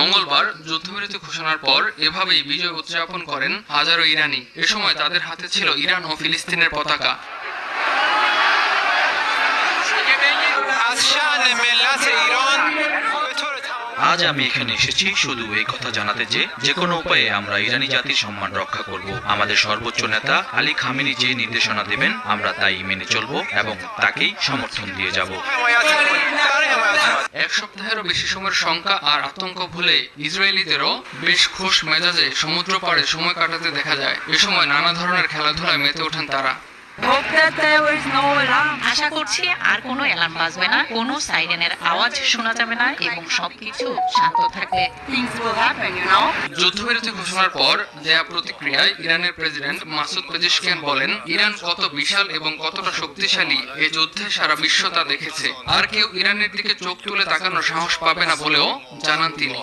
মঙ্গলবার যুদ্ধবিরতি ঘোষণার পর এভাবেই বিজয় উদযাপন করেন হাজারো ইরানি। এ সময় তাদের হাতে ছিল ইরান ও ফিলিস্তিনের পতাকা। আজ আমি এখানে এসেছি শুধু এই কথা জানাতে যে যে কোনো উপায়ে আমরা ইরানি জাতির সম্মান রক্ষা করব। আমাদের সর্বোচ্চ নেতা আলী খামিনি যে নির্দেশনা দেবেন, আমরা তাই মেনে চলব এবং তাকেই সমর্থন দিয়ে যাব। এক সপ্তাহেরও বেশি সময়ের শঙ্কা আর আতঙ্ক ভুলে ইসরায়েলিদেরও বেশ খোশ মেজাজে সমুদ্র পাড়ে সময় কাটাতে দেখা যায়। এ সময় নানা ধরনের খেলাধুলায় মেতে ওঠেন তারা। আশা করছি আর কোনো অ্যালার্ম বাজবে না কোনো সাইরেনের আওয়াজ শোনা যাবে না এবং সবকিছু শান্ত থাকবে. যুদ্ধবিরতি ঘোষণার পর দেয়া প্রতিক্রিয়ায় ইরানের প্রেসিডেন্ট মাসুদ পেজিশকিয়ান বলেন ইরান কত বিশাল এবং কতটা শক্তিশালী এই যুদ্ধে সারা বিশ্ব তা দেখেছে। আর কেউ ইরানের দিকে চোখ তুলে তাকানোর সাহস পাবে না বলেও জানান তিনি।